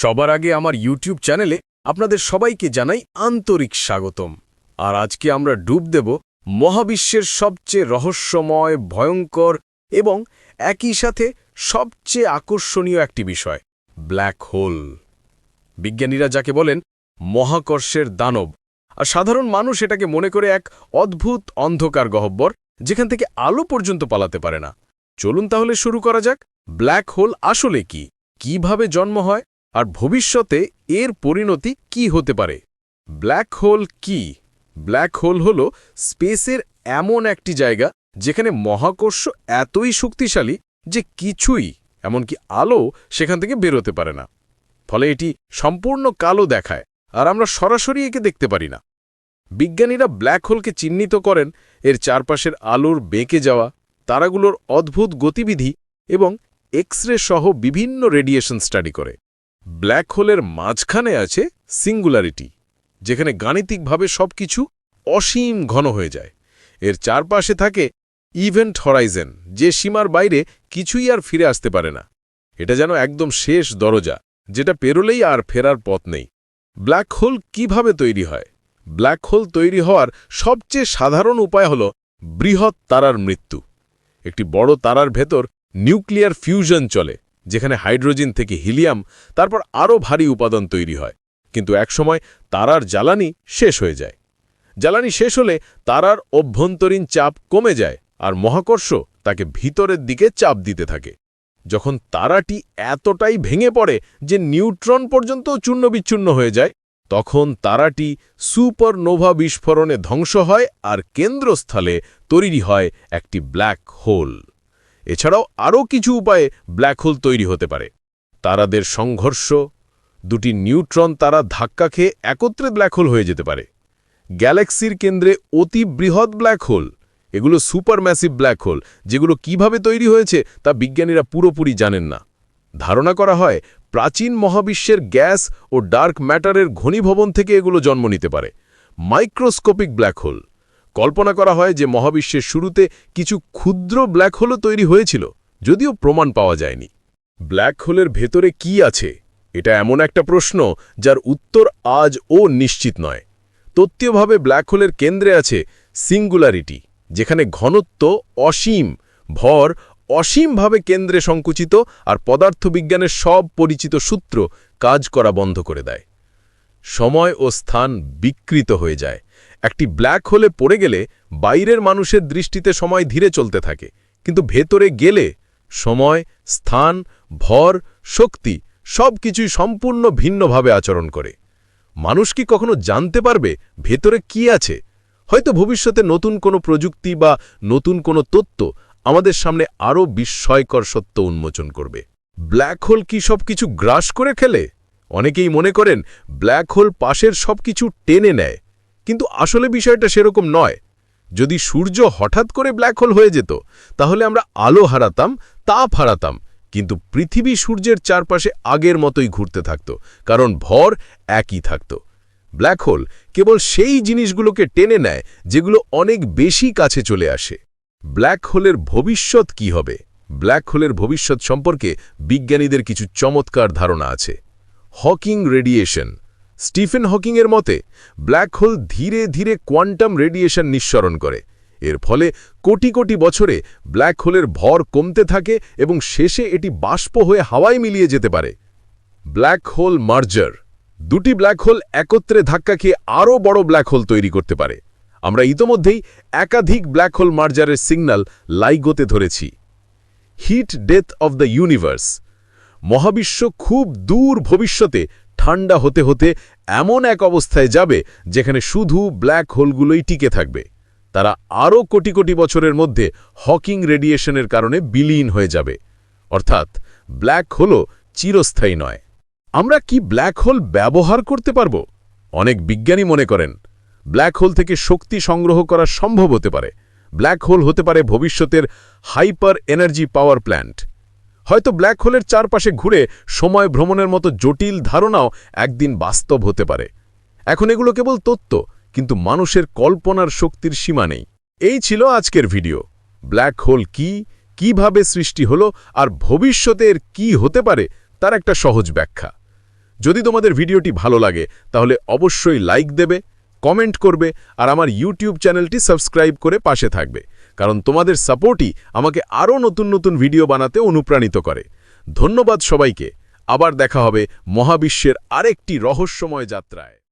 সবার আগে আমার ইউটিউব চ্যানেলে আপনাদের সবাইকে জানাই আন্তরিক স্বাগতম। আর আজকে আমরা ডুব দেব মহাবিশ্বের সবচেয়ে রহস্যময়, ভয়ঙ্কর এবং একই সাথে সবচেয়ে আকর্ষণীয় একটি বিষয়, ব্ল্যাক হোল। বিজ্ঞানীরা যাকে বলেন মহাকর্ষের দানব, আর সাধারণ মানুষ এটাকে মনে করে এক অদ্ভুত অন্ধকার গহব্বর যেখান থেকে আলো পর্যন্ত পালাতে পারে না। চলুন তাহলে শুরু করা যাক, ব্ল্যাক হোল আসলে কি? কীভাবে জন্ম হয়? আর ভবিষ্যতে এর পরিণতি কি হতে পারে? ব্ল্যাক হোল কি? ব্ল্যাক হোল হল স্পেসের এমন একটি জায়গা যেখানে মহাকর্ষ এতই শক্তিশালী যে কিছুই, এমনকি আলো, সেখান থেকে বেরোতে পারে না। ফলে এটি সম্পূর্ণ কালো দেখায়, আর আমরা সরাসরি একে দেখতে পারি না। বিজ্ঞানীরা ব্ল্যাক হোলকে চিহ্নিত করেন এর চারপাশের আলোর বেঁকে যাওয়া, তারাগুলোর অদ্ভুত গতিবিধি এবং এক্স সহ বিভিন্ন রেডিয়েশন স্টাডি করে। ব্ল্যাক হোলের মাঝখানে আছে সিঙ্গুলারিটি, যেখানে গাণিতিকভাবে সবকিছু অসীম ঘন হয়ে যায়। এর চারপাশে থাকে ইভেন্ট হরাইজেন, যে সীমার বাইরে কিছুই আর ফিরে আসতে পারে না। এটা যেন একদম শেষ দরজা, যেটা পেরোলেই আর ফেরার পথ নেই। ব্ল্যাক হোল কীভাবে তৈরি হয়? ব্ল্যাক হোল তৈরি হওয়ার সবচেয়ে সাধারণ উপায় হল বৃহৎ তারার মৃত্যু। একটি বড় তারার ভেতর নিউক্লিয়ার ফিউশন চলে। যেখানে হাইড্রোজেন থেকে হিলিয়াম, তারপর আরও ভারী উপাদান তৈরি হয়। কিন্তু একসময় তারার জ্বালানি শেষ হয়ে যায়। জ্বালানি শেষ হলে তারার অভ্যন্তরীণ চাপ কমে যায় আর মহাকর্ষ তাকে ভিতরের দিকে চাপ দিতে থাকে। যখন তারাটি এতটাই ভেঙে পড়ে যে নিউট্রন পর্যন্ত চূর্ণবিচ্ছুন্ন হয়ে যায়, তখন তারাটি সুপারনোভা বিস্ফোরণে ধ্বংস হয় আর কেন্দ্রস্থলে তৈরি হয় একটি ব্ল্যাক হোল। এছাড়াও আরও কিছু উপায়ে ব্ল্যাক হোল তৈরি হতে পারে। তারাদের সংঘর্ষ, দুটি নিউট্রন তারা ধাক্কা খেয়ে একত্রে ব্ল্যাক হোল হয়ে যেতে পারে। গ্যালাক্সির কেন্দ্রে অতি বৃহৎ ব্ল্যাক হোল, এগুলো সুপার ম্যাসিভ ব্ল্যাক হোল, যেগুলো কীভাবে তৈরি হয়েছে তা বিজ্ঞানীরা পুরোপুরি জানেন না। ধারণা করা হয়, প্রাচীন মহাবিশ্বের গ্যাস ও ডার্ক ম্যাটারের ঘনীভবন থেকে এগুলো জন্ম নিতে পারে। Microscopic black hole. কল্পনা করা হয় যে মহাবিশ্বের শুরুতে কিছু ক্ষুদ্র ব্ল্যাক হোলও তৈরি হয়েছিল, যদিও প্রমাণ পাওয়া যায়নি। ব্ল্যাক হোলের ভেতরে কি আছে? এটা এমন একটা প্রশ্ন যার উত্তর আজ ও নিশ্চিত নয়। তত্ত্বীয়ভাবে ব্ল্যাক হোলের কেন্দ্রে আছে সিঙ্গুলারিটি, যেখানে ঘনত্ব অসীম, ভর অসীমভাবে কেন্দ্রে সংকুচিত আর পদার্থবিজ্ঞানের সব পরিচিত সূত্র কাজ করা বন্ধ করে দেয়। সময় ও স্থান বিকৃত হয়ে যায়। একটি ব্ল্যাক হোলে পড়ে গেলে বাইরের মানুষের দৃষ্টিতে সময় ধীরে চলতে থাকে। কিন্তু ভেতরে গেলে সময়, স্থান, ভর, শক্তি সব কিছুই সম্পূর্ণ ভিন্নভাবে আচরণ করে। মানুষ কি কখনো জানতে পারবে ভেতরে কি আছে? হয়তো ভবিষ্যতে নতুন কোনো প্রযুক্তি বা নতুন কোনো তত্ত্ব আমাদের সামনে আরও বিস্ময়কর সত্য উন্মোচন করবে। ব্ল্যাক হোল কি সব কিছু গ্রাস করে খেলে? অনেকেই মনে করেন ব্ল্যাক হোল পাশের সব কিছু টেনে নেয়। কিন্তু আসলে বিষয়টা সেরকম নয়। যদি সূর্য হঠাৎ করে ব্ল্যাক হোল হয়ে যেত, তাহলে আমরা আলো হারাতাম, তাপ হারাতাম, কিন্তু পৃথিবী সূর্যের চারপাশে আগের মতোই ঘুরতে থাকত, কারণ ভর একই থাকত। ব্ল্যাক হোল কেবল সেই জিনিসগুলোকে টেনে নেয় যেগুলো অনেক বেশি কাছে চলে আসে। ব্ল্যাক হোলের ভবিষ্যৎ কি হবে? ব্ল্যাক হোলের ভবিষ্যৎ সম্পর্কে বিজ্ঞানীদের কিছু চমৎকার ধারণা আছে। হকিং রেডিয়েশন স্টিফেন হকিংয়ের মতে ব্ল্যাক হোল ধীরে ধীরে কোয়ান্টাম রেডিয়েশন নিঃসরণ করে। এর ফলে কোটি কোটি বছরে ব্ল্যাক হোলের ভর কমতে থাকে এবং শেষে এটি বাষ্প হয়ে হাওয়ায় মিলিয়ে যেতে পারে। ব্ল্যাক হোল মার্জার দুটি ব্ল্যাক হোল একত্রে ধাক্কা খেয়ে আরও বড় ব্ল্যাক হোল তৈরি করতে পারে। আমরা ইতোমধ্যেই একাধিক ব্ল্যাক হোল মার্জারের সিগন্যাল লাইগোতে ধরেছি। Heat death of the universe মহাবিশ্ব খুব দূর ভবিষ্যতে ঠান্ডা হতে হতে এমন এক অবস্থায় যাবে যেখানে শুধু ব্ল্যাক হোলগুলোই টিকে থাকবে। তারা আরও কোটি কোটি বছরের মধ্যে হকিং রেডিয়েশনের কারণে বিলীন হয়ে যাবে। অর্থাৎ ব্ল্যাক হোল চিরস্থায়ী নয়। আমরা কি ব্ল্যাক হোল ব্যবহার করতে পারব? অনেক বিজ্ঞানী মনে করেন, ব্ল্যাক হোল থেকে শক্তি সংগ্রহ করা সম্ভব হতে পারে। ব্ল্যাক হোল হতে পারে ভবিষ্যতের হাইপার এনার্জি পাওয়ার প্ল্যান্ট। হয়তো ব্ল্যাক হোলের চারপাশে ঘুরে সময় ভ্রমণের মতো জটিল ধারণাও একদিন বাস্তব হতে পারে। এখন এগুলো কেবল তত্ত্ব, কিন্তু মানুষের কল্পনার শক্তির সীমা নেই। এই ছিল আজকের ভিডিও। ব্ল্যাক হোল কি, কীভাবে সৃষ্টি হলো, আর ভবিষ্যতের কি হতে পারে, তার একটা সহজ ব্যাখ্যা। যদি তোমাদের ভিডিওটি ভালো লাগে, তাহলে অবশ্যই লাইক দেবে, কমেন্ট করবে, আর আমার ইউটিউব চ্যানেলটি সাবস্ক্রাইব করে পাশে থাকবে। কারণ তোমাদের সাপোর্টই আমাকে আরও নতুন নতুন ভিডিও বানাতে অনুপ্রাণিত করে। ধন্যবাদ সবাইকে। আবার দেখা হবে মহাবিশ্বের আরেকটি রহস্যময় যাত্রায়।